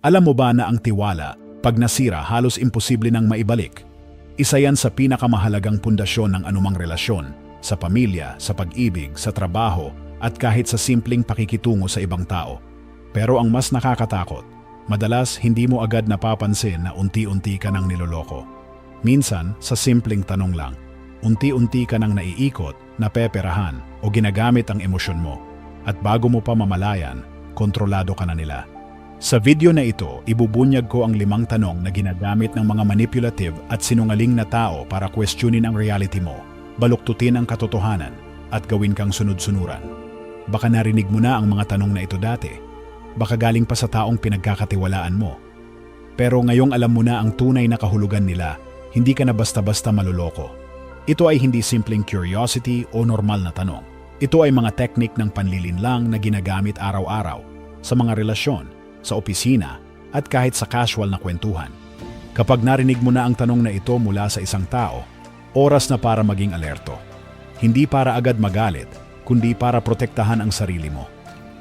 Alam mo ba na ang tiwala, pag nasira halos imposible nang maibalik? Isa yan sa pinakamahalagang pundasyon ng anumang relasyon, sa pamilya, sa pag-ibig, sa trabaho, at kahit sa simpleng pakikitungo sa ibang tao. Pero ang mas nakakatakot, madalas hindi mo agad napapansin na unti-unti ka nang niloloko. Minsan, sa simpleng tanong lang, unti-unti ka nang naiikot, napeperahan, o ginagamit ang emosyon mo. At bago mo pa mamalayan, kontrolado ka na nila. Sa video na ito, ibubunyag ko ang limang tanong na ginagamit ng mga manipulative at sinungaling na tao para questionin ang reality mo, baluktutin ang katotohanan, at gawin kang sunod-sunuran. Baka narinig mo na ang mga tanong na ito dati. Baka galing pa sa taong pinagkakatiwalaan mo. Pero ngayong alam mo na ang tunay na kahulugan nila, hindi ka na basta-basta maluloko. Ito ay hindi simpleng curiosity o normal na tanong. Ito ay mga teknik ng panlilinlang na ginagamit araw-araw sa mga relasyon, sa opisina, at kahit sa casual na kwentuhan. Kapag narinig mo na ang tanong na ito mula sa isang tao, oras na para maging alerto. Hindi para agad magalit, kundi para protektahan ang sarili mo.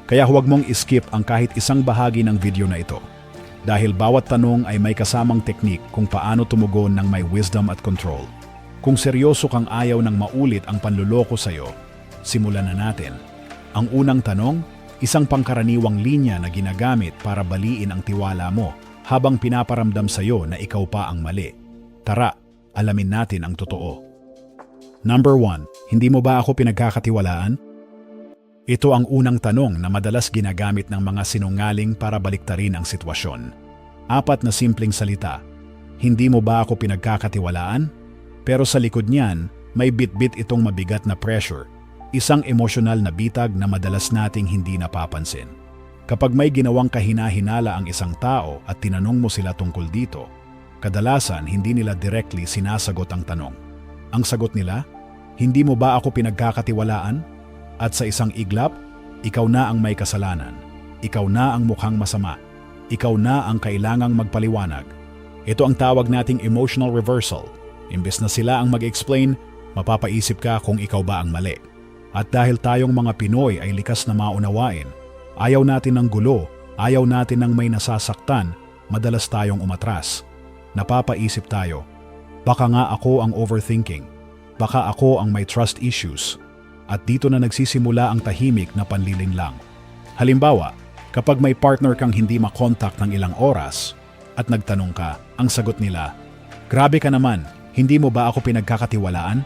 Kaya huwag mong iskip ang kahit isang bahagi ng video na ito. Dahil bawat tanong ay may kasamang teknik kung paano tumugon ng may wisdom at control. Kung seryoso kang ayaw ng maulit ang panluloko sa'yo, simulan na natin. Ang unang tanong, isang pangkaraniwang linya na ginagamit para baliin ang tiwala mo habang pinaparamdam sa'yo na ikaw pa ang mali. Tara, alamin natin ang totoo. Number 1. Hindi mo ba ako pinagkakatiwalaan? Ito ang unang tanong na madalas ginagamit ng mga sinungaling para baliktarin ang sitwasyon. Apat na simpleng salita. Hindi mo ba ako pinagkakatiwalaan? Pero sa likod niyan, may bit-bit itong mabigat na pressure. Isang emosyonal na bitag na madalas nating hindi napapansin. Kapag may ginawang kahina-hinala ang isang tao at tinanong mo sila tungkol dito, kadalasan hindi nila directly sinasagot ang tanong. Ang sagot nila, hindi mo ba ako pinagkakatiwalaan? At sa isang iglap, ikaw na ang may kasalanan. Ikaw na ang mukhang masama. Ikaw na ang kailangang magpaliwanag. Ito ang tawag nating emotional reversal. Imbes na sila ang mag-explain, mapapaisip ka kung ikaw ba ang mali. At dahil tayong mga Pinoy ay likas na maunawain, ayaw natin ng gulo, ayaw natin ng may nasasaktan, madalas tayong umatras. Napapaisip tayo, baka nga ako ang overthinking, baka ako ang may trust issues, at dito na nagsisimula ang tahimik na panliling lang. Halimbawa, kapag may partner kang hindi makontak ng ilang oras at nagtanong ka, ang sagot nila, Grabe ka naman, hindi mo ba ako pinagkakatiwalaan?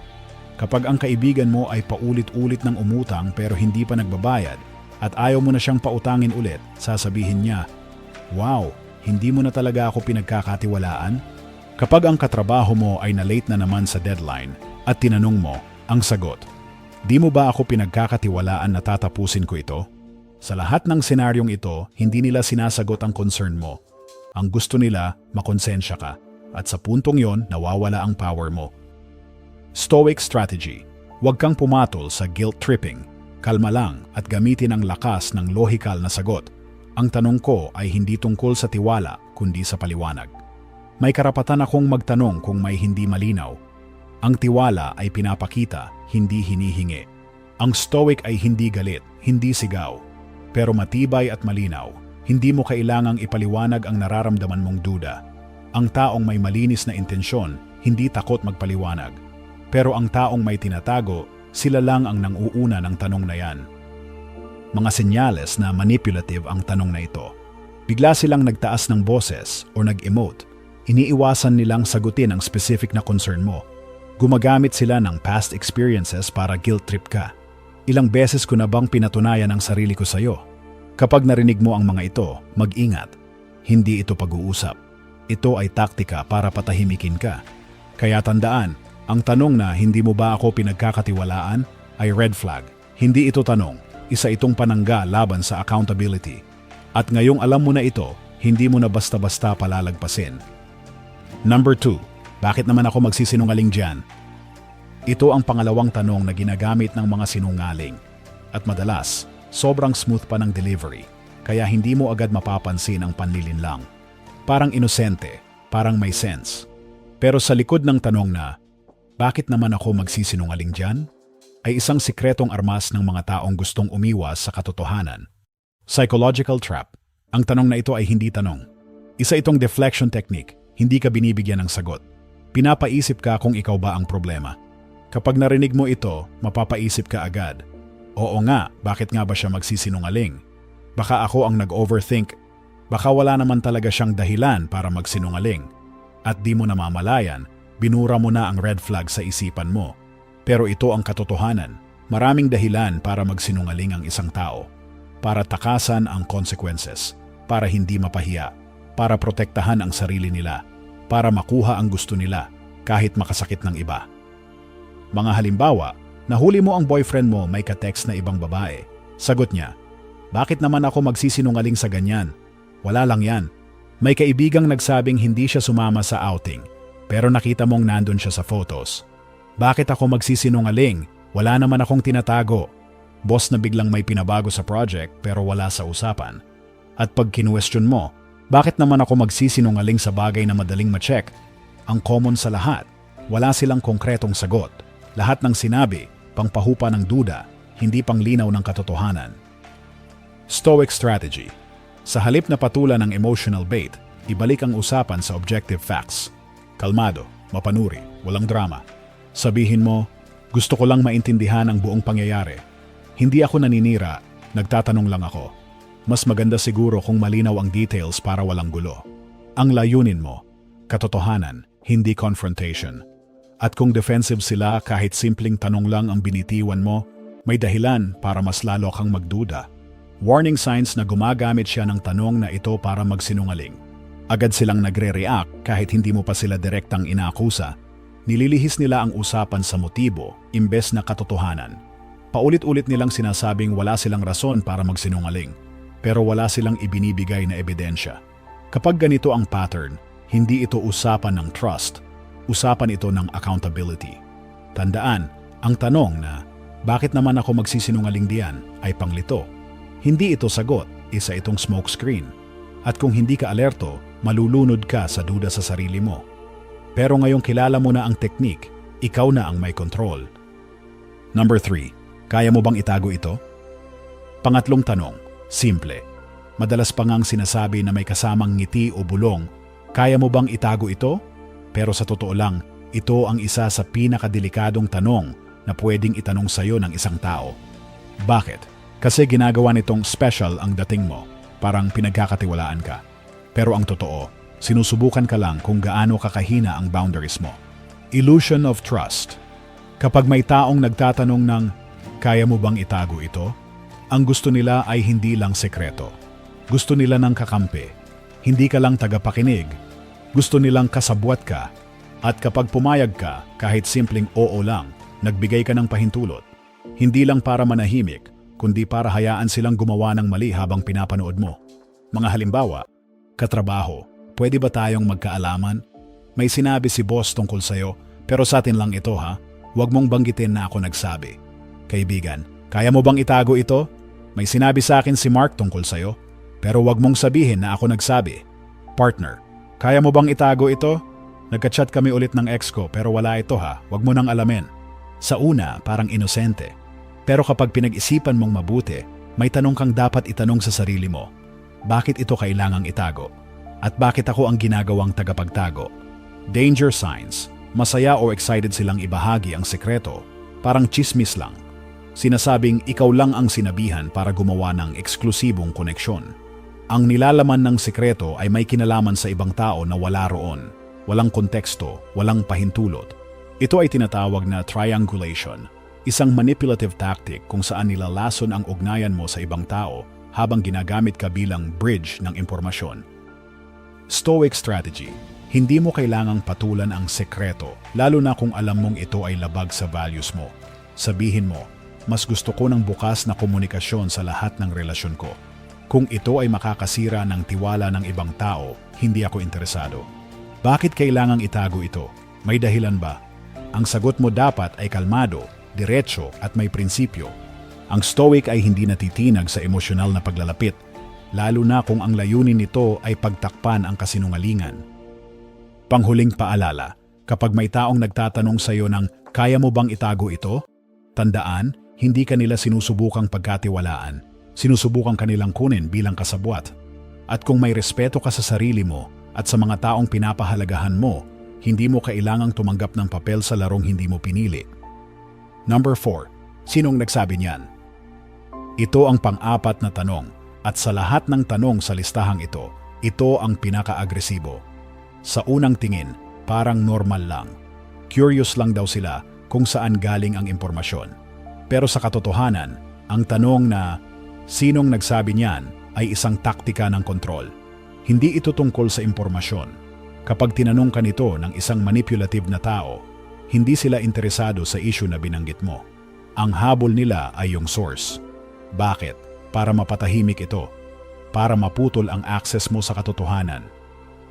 Kapag ang kaibigan mo ay paulit-ulit ng umutang pero hindi pa nagbabayad at ayaw mo na siyang pautangin ulit, sasabihin niya, Wow, hindi mo na talaga ako pinagkakatiwalaan? Kapag ang katrabaho mo ay na-late na naman sa deadline at tinanong mo, ang sagot, Di mo ba ako pinagkakatiwalaan na tatapusin ko ito? Sa lahat ng senaryong ito, hindi nila sinasagot ang concern mo. Ang gusto nila, makonsensya ka. At sa puntong yon, nawawala ang power mo. Stoic strategy. Huwag kang pumatol sa guilt tripping. Kalma lang at gamitin ang lakas ng lohikal na sagot. Ang tanong ko ay hindi tungkol sa tiwala, kundi sa paliwanag. May karapatan akong magtanong kung may hindi malinaw. Ang tiwala ay pinapakita, hindi hinihingi. Ang stoic ay hindi galit, hindi sigaw. Pero matibay at malinaw, hindi mo kailangang ipaliwanag ang nararamdaman mong duda. Ang taong may malinis na intensyon, hindi takot magpaliwanag. Pero ang taong may tinatago, sila lang ang nanguuna ng tanong na yan. Mga senyales na manipulative ang tanong na ito. Bigla silang nagtaas ng boses o nag-emote. Iniiwasan nilang sagutin ang specific na concern mo. Gumagamit sila ng past experiences para guilt trip ka. Ilang beses ko na bang pinatunayan ang sarili ko sa'yo? Kapag narinig mo ang mga ito, mag-ingat. Hindi ito pag-uusap. Ito ay taktika para patahimikin ka. Kaya tandaan, ang tanong na hindi mo ba ako pinagkakatiwalaan ay red flag. Hindi ito tanong, isa itong panangga laban sa accountability. At ngayong alam mo na ito, hindi mo na basta-basta palalagpasin. Number 2. Bakit naman ako magsisinungaling dyan? Ito ang pangalawang tanong na ginagamit ng mga sinungaling. At madalas, sobrang smooth pa ng delivery, kaya hindi mo agad mapapansin ang panlilinlang. Parang inosente, parang may sense. Pero sa likod ng tanong na, bakit naman ako magsisinungaling dyan? Ay isang sikretong armas ng mga taong gustong umiwas sa katotohanan. Psychological trap. Ang tanong na ito ay hindi tanong. Isa itong deflection technique, hindi ka binibigyan ng sagot. Pinapaisip ka kung ikaw ba ang problema. Kapag narinig mo ito, mapapaisip ka agad. Oo nga, bakit nga ba siya magsisinungaling? Baka ako ang nag-overthink. Baka wala naman talaga siyang dahilan para magsinungaling. At di mo namamalayan, binura mo na ang red flag sa isipan mo. Pero ito ang katotohanan. Maraming dahilan para magsinungaling ang isang tao. Para takasan ang consequences. Para hindi mapahiya. Para protektahan ang sarili nila. Para makuha ang gusto nila kahit makasakit ng iba. Mga halimbawa, nahuli mo ang boyfriend mo may ka-text na ibang babae. Sagot niya, Bakit naman ako magsisinungaling sa ganyan? Wala lang yan. May kaibigang nagsabing hindi siya sumama sa outing, pero nakita mong nandun siya sa photos. Bakit ako magsisinungaling? Wala naman akong tinatago. Boss na biglang may pinabago sa project pero wala sa usapan. At pag kinwestiyon mo, bakit naman ako magsisinungaling sa bagay na madaling ma-check? Ang common sa lahat, wala silang konkretong sagot. Lahat ng sinabi, pangpahupa ng duda, hindi panglinaw ng katotohanan. Stoic Strategy Sa halip na patulan ng emotional bait, ibalik ang usapan sa objective facts. Kalmado, mapanuri, walang drama. Sabihin mo, gusto ko lang maintindihan ang buong pangyayari. Hindi ako naninira, nagtatanong lang ako. Mas maganda siguro kung malinaw ang details para walang gulo. Ang layunin mo, katotohanan, hindi confrontation. At kung defensive sila kahit simpleng tanong lang ang binitiwan mo, may dahilan para mas lalo kang magduda. Warning signs na gumagamit siya ng tanong na ito para magsinungaling. Agad silang nagre-react kahit hindi mo pa sila direktang inaakusa. Nililihis nila ang usapan sa motibo imbes na katotohanan. Paulit-ulit nilang sinasabing wala silang rason para magsinungaling, pero wala silang ibinibigay na ebidensya. Kapag ganito ang pattern, hindi ito usapan ng trust, usapan ito ng accountability. Tandaan, ang tanong na, bakit naman ako magsisinungaling diyan ay panglito. Hindi ito sagot, isa itong smokescreen. At kung hindi ka alerto, malulunod ka sa duda sa sarili mo. Pero ngayong kilala mo na ang teknik, ikaw na ang may control. Number 3. Kaya mo bang itago ito? Pangatlong tanong, simple. Madalas pa ngang sinasabi na may kasamang ngiti o bulong, kaya mo bang itago ito? Pero sa totoo lang, ito ang isa sa pinakadelikadong tanong na pwedeng itanong sa iyo ng isang tao. Bakit? Kasi ginagawa nitong special ang dating mo, parang pinagkakatiwalaan ka. Pero ang totoo, sinusubukan ka lang kung gaano kakahina ang boundaries mo. Illusion of trust. Kapag may taong nagtatanong ng, kaya mo bang itago ito? Ang gusto nila ay hindi lang sekreto. Gusto nila ng kakampi. Hindi ka lang tagapakinig. Gusto nilang kasabwat ka. At kapag pumayag ka, kahit simpleng oo lang, nagbigay ka ng pahintulot. Hindi lang para manahimik, kundi para hayaan silang gumawa ng mali habang pinapanood mo. Mga halimbawa, katrabaho, pwede ba tayong magkaalaman? May sinabi si boss tungkol sa'yo, pero sa atin lang ito ha, huwag mong banggitin na ako nagsabi. Kaibigan, kaya mo bang itago ito? May sinabi sa akin si Mark tungkol sa'yo, pero huwag mong sabihin na ako nagsabi. Partner, kaya mo bang itago ito? Nagka-chat kami ulit ng ex ko pero wala ito ha, huwag mo nang alamin. Sa una, parang inosente. Pero kapag pinag-isipan mong mabuti, may tanong kang dapat itanong sa sarili mo. Bakit ito kailangang itago? At bakit ako ang ginagawang tagapagtago? Danger signs. Masaya o excited silang ibahagi ang sekreto. Parang chismis lang. Sinasabing ikaw lang ang sinabihan para gumawa ng eksklusibong koneksyon. Ang nilalaman ng sekreto ay may kinalaman sa ibang tao na wala roon. Walang konteksto, walang pahintulot. Ito ay tinatawag na triangulation Isang manipulative tactic kung saan nilalason ang ugnayan mo sa ibang tao habang ginagamit ka bilang bridge ng impormasyon. Stoic strategy. Hindi mo kailangang patulan ang sekreto, lalo na kung alam mong ito ay labag sa values mo. Sabihin mo, mas gusto ko ng bukas na komunikasyon sa lahat ng relasyon ko. Kung ito ay makakasira ng tiwala ng ibang tao, hindi ako interesado. Bakit kailangang itago ito? May dahilan ba? Ang sagot mo dapat ay kalmado diretso at may prinsipyo. Ang Stoic ay hindi natitinag sa emosyonal na paglalapit, lalo na kung ang layunin nito ay pagtakpan ang kasinungalingan. Panghuling paalala, kapag may taong nagtatanong sa iyo ng kaya mo bang itago ito? Tandaan, hindi kanila sinusubukang pagkatiwalaan. Sinusubukan kanilang kunin bilang kasabwat. At kung may respeto ka sa sarili mo at sa mga taong pinapahalagahan mo, hindi mo kailangang tumanggap ng papel sa larong hindi mo pinili. Number 4. Sinong nagsabi niyan? Ito ang pang-apat na tanong at sa lahat ng tanong sa listahang ito, ito ang pinaka-agresibo. Sa unang tingin, parang normal lang. Curious lang daw sila kung saan galing ang impormasyon. Pero sa katotohanan, ang tanong na sinong nagsabi niyan ay isang taktika ng kontrol. Hindi ito tungkol sa impormasyon. Kapag tinanong ka nito ng isang manipulative na tao, hindi sila interesado sa issue na binanggit mo. Ang habol nila ay yung source. Bakit? Para mapatahimik ito. Para maputol ang access mo sa katotohanan.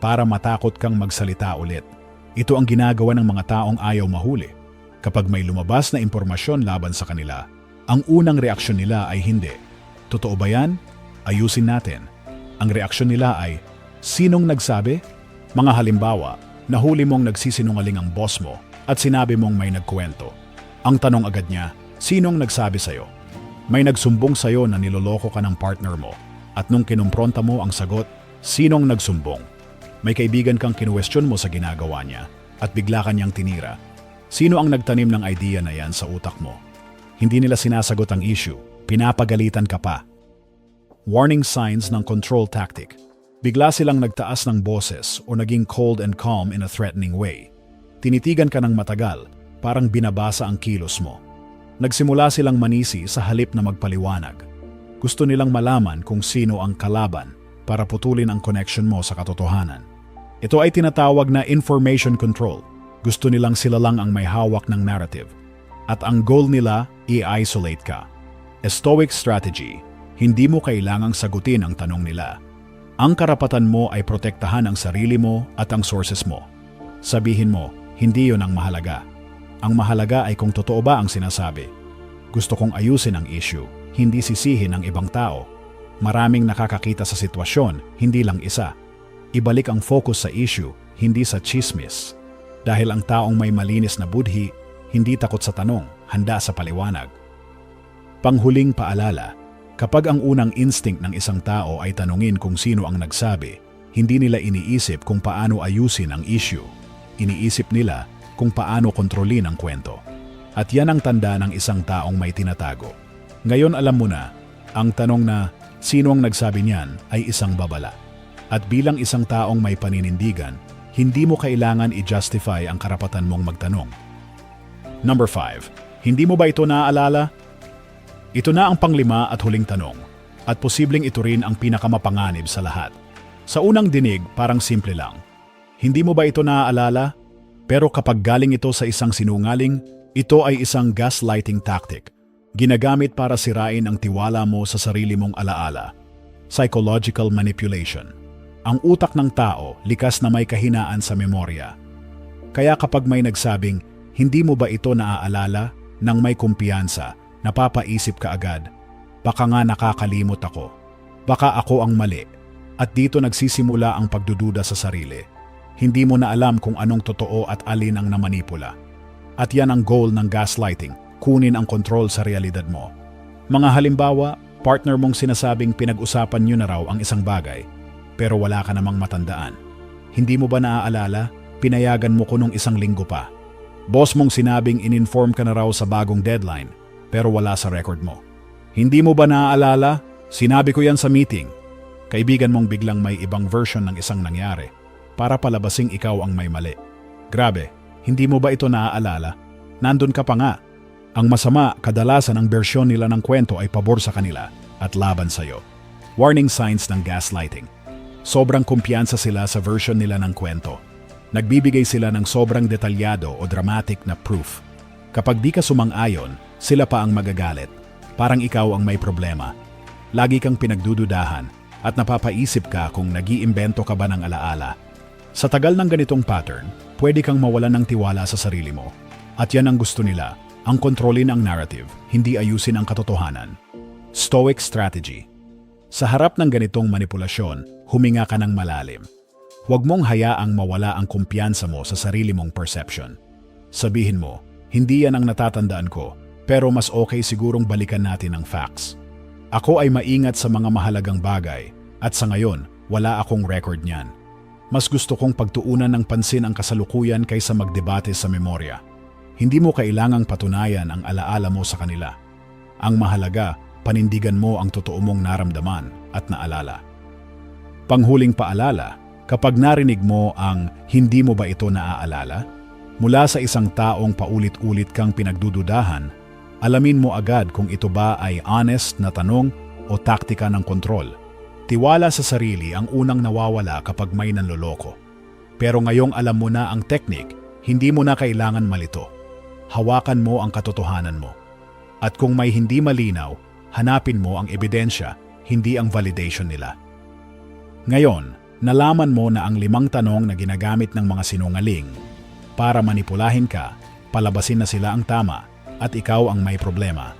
Para matakot kang magsalita ulit. Ito ang ginagawa ng mga taong ayaw mahuli. Kapag may lumabas na impormasyon laban sa kanila, ang unang reaksyon nila ay hindi. Totoo ba yan? Ayusin natin. Ang reaksyon nila ay, sinong nagsabi? Mga halimbawa, nahuli mong nagsisinungaling ang boss mo at sinabi mong may nagkuwento. Ang tanong agad niya, sinong nagsabi sa'yo? May nagsumbong sa'yo na niloloko ka ng partner mo at nung kinumpronta mo ang sagot, sinong nagsumbong? May kaibigan kang kinuwestiyon mo sa ginagawa niya at bigla ka niyang tinira. Sino ang nagtanim ng idea na yan sa utak mo? Hindi nila sinasagot ang issue, pinapagalitan ka pa. Warning signs ng control tactic. Bigla silang nagtaas ng boses o naging cold and calm in a threatening way. Tinitigan ka ng matagal, parang binabasa ang kilos mo. Nagsimula silang manisi sa halip na magpaliwanag. Gusto nilang malaman kung sino ang kalaban para putulin ang connection mo sa katotohanan. Ito ay tinatawag na information control. Gusto nilang sila lang ang may hawak ng narrative. At ang goal nila, i-isolate ka. A stoic strategy, hindi mo kailangang sagutin ang tanong nila. Ang karapatan mo ay protektahan ang sarili mo at ang sources mo. Sabihin mo, hindi yon ang mahalaga. Ang mahalaga ay kung totoo ba ang sinasabi. Gusto kong ayusin ang issue, hindi sisihin ang ibang tao. Maraming nakakakita sa sitwasyon, hindi lang isa. Ibalik ang focus sa issue, hindi sa chismis. Dahil ang taong may malinis na budhi, hindi takot sa tanong, handa sa paliwanag. Panghuling paalala, kapag ang unang instinct ng isang tao ay tanungin kung sino ang nagsabi, hindi nila iniisip kung paano ayusin ang issue. Iniisip nila kung paano kontrolin ang kwento. At yan ang tanda ng isang taong may tinatago. Ngayon alam mo na, ang tanong na sino ang nagsabi niyan ay isang babala. At bilang isang taong may paninindigan, hindi mo kailangan i-justify ang karapatan mong magtanong. Number 5. Hindi mo ba ito naaalala? Ito na ang panglima at huling tanong, at posibleng ito rin ang pinakamapanganib sa lahat. Sa unang dinig, parang simple lang. Hindi mo ba ito naaalala? Pero kapag galing ito sa isang sinungaling, ito ay isang gaslighting tactic. Ginagamit para sirain ang tiwala mo sa sarili mong alaala. Psychological manipulation. Ang utak ng tao likas na may kahinaan sa memorya. Kaya kapag may nagsabing, hindi mo ba ito naaalala nang may kumpiyansa, napapaisip ka agad, baka nga nakakalimot ako. Baka ako ang mali. At dito nagsisimula ang pagdududa sa sarili. Hindi mo na alam kung anong totoo at alin ang namanipula. At yan ang goal ng gaslighting, kunin ang kontrol sa realidad mo. Mga halimbawa, partner mong sinasabing pinag-usapan nyo na raw ang isang bagay, pero wala ka namang matandaan. Hindi mo ba naaalala? Pinayagan mo ko nung isang linggo pa. Boss mong sinabing in-inform ka na raw sa bagong deadline, pero wala sa record mo. Hindi mo ba naaalala? Sinabi ko yan sa meeting. Kaibigan mong biglang may ibang version ng isang nangyari para palabasing ikaw ang may mali. Grabe, hindi mo ba ito naaalala? Nandun ka pa nga. Ang masama, kadalasan ang bersyon nila ng kwento ay pabor sa kanila at laban sa'yo. Warning signs ng gaslighting. Sobrang kumpiyansa sila sa version nila ng kwento. Nagbibigay sila ng sobrang detalyado o dramatic na proof. Kapag di ka sumang-ayon, sila pa ang magagalit. Parang ikaw ang may problema. Lagi kang pinagdududahan at napapaisip ka kung nag-iimbento ka ba ng alaala. Sa tagal ng ganitong pattern, pwede kang mawalan ng tiwala sa sarili mo. At yan ang gusto nila, ang kontrolin ang narrative, hindi ayusin ang katotohanan. Stoic strategy. Sa harap ng ganitong manipulasyon, huminga ka ng malalim. Huwag mong hayaang mawala ang kumpiyansa mo sa sarili mong perception. Sabihin mo, hindi yan ang natatandaan ko, pero mas okay sigurong balikan natin ang facts. Ako ay maingat sa mga mahalagang bagay, at sa ngayon, Wala akong record niyan. Mas gusto kong pagtuunan ng pansin ang kasalukuyan kaysa magdebate sa memorya. Hindi mo kailangang patunayan ang alaala mo sa kanila. Ang mahalaga, panindigan mo ang totoo mong naramdaman at naalala. Panghuling paalala, kapag narinig mo ang hindi mo ba ito naaalala, mula sa isang taong paulit-ulit kang pinagdududahan, alamin mo agad kung ito ba ay honest na tanong o taktika ng kontrol. Tiwala sa sarili ang unang nawawala kapag may nanloloko. Pero ngayong alam mo na ang teknik, hindi mo na kailangan malito. Hawakan mo ang katotohanan mo. At kung may hindi malinaw, hanapin mo ang ebidensya, hindi ang validation nila. Ngayon, nalaman mo na ang limang tanong na ginagamit ng mga sinungaling para manipulahin ka, palabasin na sila ang tama, at ikaw ang may problema.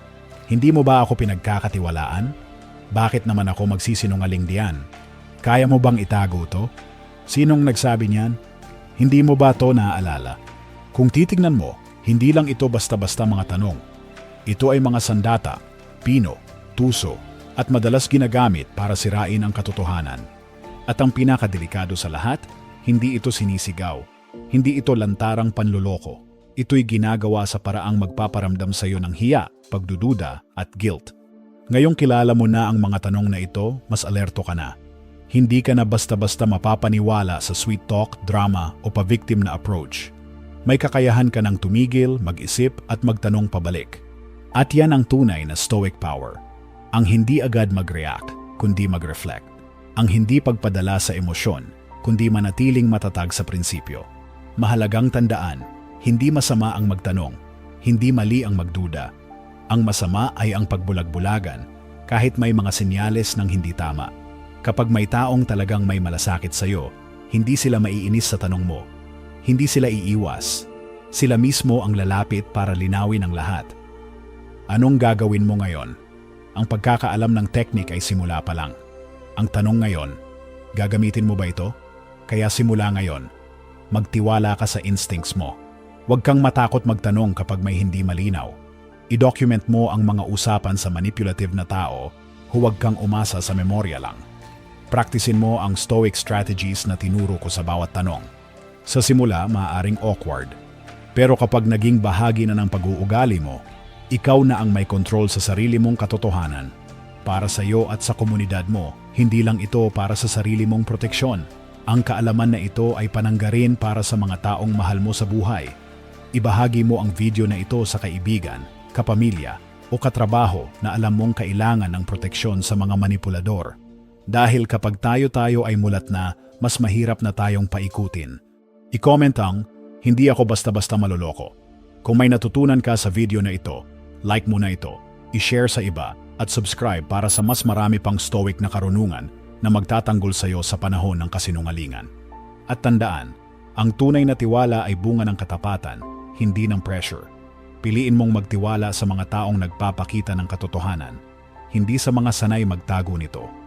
Hindi mo ba ako pinagkakatiwalaan? Bakit naman ako magsisinungaling diyan? Kaya mo bang itago to? Sinong nagsabi niyan? Hindi mo ba to naaalala? Kung titignan mo, hindi lang ito basta-basta mga tanong. Ito ay mga sandata, pino, tuso, at madalas ginagamit para sirain ang katotohanan. At ang pinakadelikado sa lahat, hindi ito sinisigaw. Hindi ito lantarang panluloko. Ito'y ginagawa sa paraang magpaparamdam sa iyo ng hiya, pagdududa, at guilt. Ngayong kilala mo na ang mga tanong na ito, mas alerto ka na. Hindi ka na basta-basta mapapaniwala sa sweet talk, drama o pa-victim na approach. May kakayahan ka ng tumigil, mag-isip at magtanong pabalik. At yan ang tunay na stoic power. Ang hindi agad mag-react, kundi mag-reflect. Ang hindi pagpadala sa emosyon, kundi manatiling matatag sa prinsipyo. Mahalagang tandaan, hindi masama ang magtanong, hindi mali ang magduda. Ang masama ay ang pagbulag-bulagan kahit may mga senyales ng hindi tama. Kapag may taong talagang may malasakit sa iyo, hindi sila maiinis sa tanong mo. Hindi sila iiwas. Sila mismo ang lalapit para linawin ang lahat. Anong gagawin mo ngayon? Ang pagkakaalam ng teknik ay simula pa lang. Ang tanong ngayon, gagamitin mo ba ito? Kaya simula ngayon, magtiwala ka sa instincts mo. Huwag kang matakot magtanong kapag may hindi malinaw. I-document mo ang mga usapan sa manipulative na tao, huwag kang umasa sa memorya lang. Praktisin mo ang stoic strategies na tinuro ko sa bawat tanong. Sa simula, maaaring awkward. Pero kapag naging bahagi na ng pag-uugali mo, ikaw na ang may control sa sarili mong katotohanan. Para sa iyo at sa komunidad mo, hindi lang ito para sa sarili mong proteksyon. Ang kaalaman na ito ay pananggarin para sa mga taong mahal mo sa buhay. Ibahagi mo ang video na ito sa kaibigan, kapamilya, o katrabaho na alam mong kailangan ng proteksyon sa mga manipulador. Dahil kapag tayo-tayo ay mulat na, mas mahirap na tayong paikutin. I-comment ang, hindi ako basta-basta maloloko. Kung may natutunan ka sa video na ito, like mo na ito, i-share sa iba, at subscribe para sa mas marami pang stoic na karunungan na magtatanggol sa iyo sa panahon ng kasinungalingan. At tandaan, ang tunay na tiwala ay bunga ng katapatan, hindi ng pressure. Piliin mong magtiwala sa mga taong nagpapakita ng katotohanan, hindi sa mga sanay magtago nito.